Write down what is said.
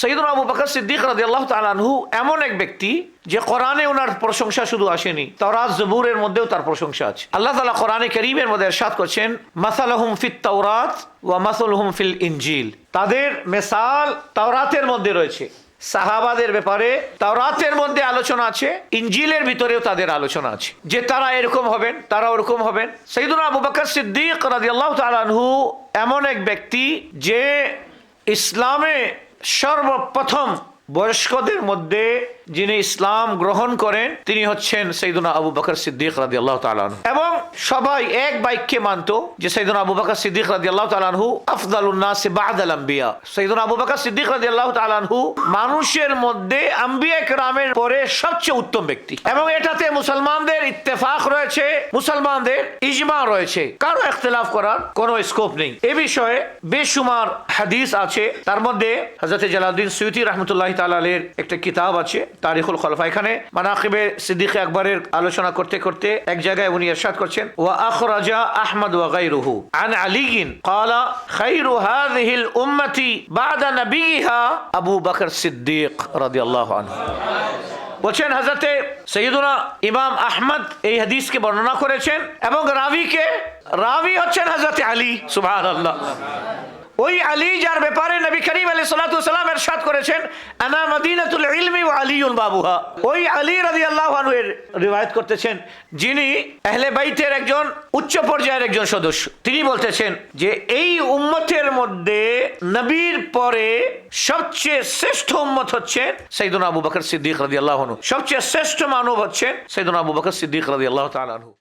সঈদুল আবু বকর সিদ্দিক রাজি আল্লাহ তালানহু এমন এক ব্যক্তি যে কোরআনে ওনার প্রশংসা শুধু আসেনি তরাজ জবুরের মধ্যেও তার প্রশংসা আছে। আল্লাহ তালা কোরআনে করিমের মধ্যে এরশাদ করছেন, মাসালাহুম ফিত তাওরাত ওয়া মাসালহুম ফিল ইনজিল। তাদের মেসাল তাওরাতের মধ্যে রয়েছে। সাহাবাদের ব্যাপারে তাওরাতের মধ্যে আলোচনা আছে ইঞ্জিলের ভিতরেও তাদের আলোচনা আছে। যে তারা এরকম হবেন, তারা ওরকম হবেন। সৈদুল আবু বকর সিদ্দিক রাদিয়াল্লাহু তাআলা আনহু এমন এক ব্যক্তি যে ইসলামে সর্বপ্রথম বয়স্কদের মধ্যে যিনি ইসলাম গ্রহণ করেন, তিনি হচ্ছেন সৈদুনা আবু বকর সিদ্দিক রাজি আল্লাহ এবং সবাই এক বাক্যে মানত যে সৈদুনা আবু বকর সিদ্দিক রাজি আল্লাহ তালানহু আফদাল উন্নাসে বাদ আম্বিয়া। সৈদুনা আবু বকর সিদ্দিক রাজি আল্লাহ তালানহু মানুষের মধ্যে আম্বিয়া রামের পরে সবচেয়ে উত্তম ব্যক্তি। এবং এটাতে মুসলমানদের ইত্তেফাক রয়েছে, মুসলমানদের ইজমা রয়েছে। কারও ইখতলাফ করার কোনো স্কোপ নেই। এ বিষয়ে বেশুমার হাদিস আছে। তার মধ্যে হজরত জালাউদ্দিন সৈয়দি রহমতুল্লাহ তালের একটা কিতাব আছে, তারিখুল খলফা। এখানে মানাকিবে সিদ্দিক আকবরের আলোচনা করতে করতে এক জায়গায় উনি ইরশাদ করছেন। ওয়া আখরাজা আহমদ ওয়া গায়রুহু। আন আলিগিন ক্বালা, খায়রু হাযিহিল উম্মতি বাদা নবিয়িহা আবু বকর সিদ্দিক রাদিয়াল্লাহু বলছেন হাজরতে সৈয়দুনা ইমাম আহমদ এই হাদিসকে বর্ণনা করেছেন এবং রাবিকে, রাবি হচ্ছেন হজরত আলী সুবাহ আল্লাহ ওই আলী যার ব্যাপারে নবী করিম আলী সালাম এরশাদ করেছেন, আনা মদিনাতুল ইলমি ওয়া আলিউল বাবুহা। ওই আলী রাদিয়াল্লাহু আনহু এর রিওয়ায়াত করতেছেন, যিনি আহলে বাইতের একজন উচ্চ পর্যায়ের একজন সদস্য। তিনি বলতেছেন যে, এই উম্মতের মধ্যে নবীর পরে সবচেয়ে শ্রেষ্ঠ উম্মত হচ্ছেন সৈদুনা আবু বকর সিদ্দিক রাদিয়াল্লাহু আনহু। সবচেয়ে শ্রেষ্ঠ মানব হচ্ছেন সৈদুনা আবু বকর সিদ্দিক রাদিয়াল্লাহু তাআলা আনহু।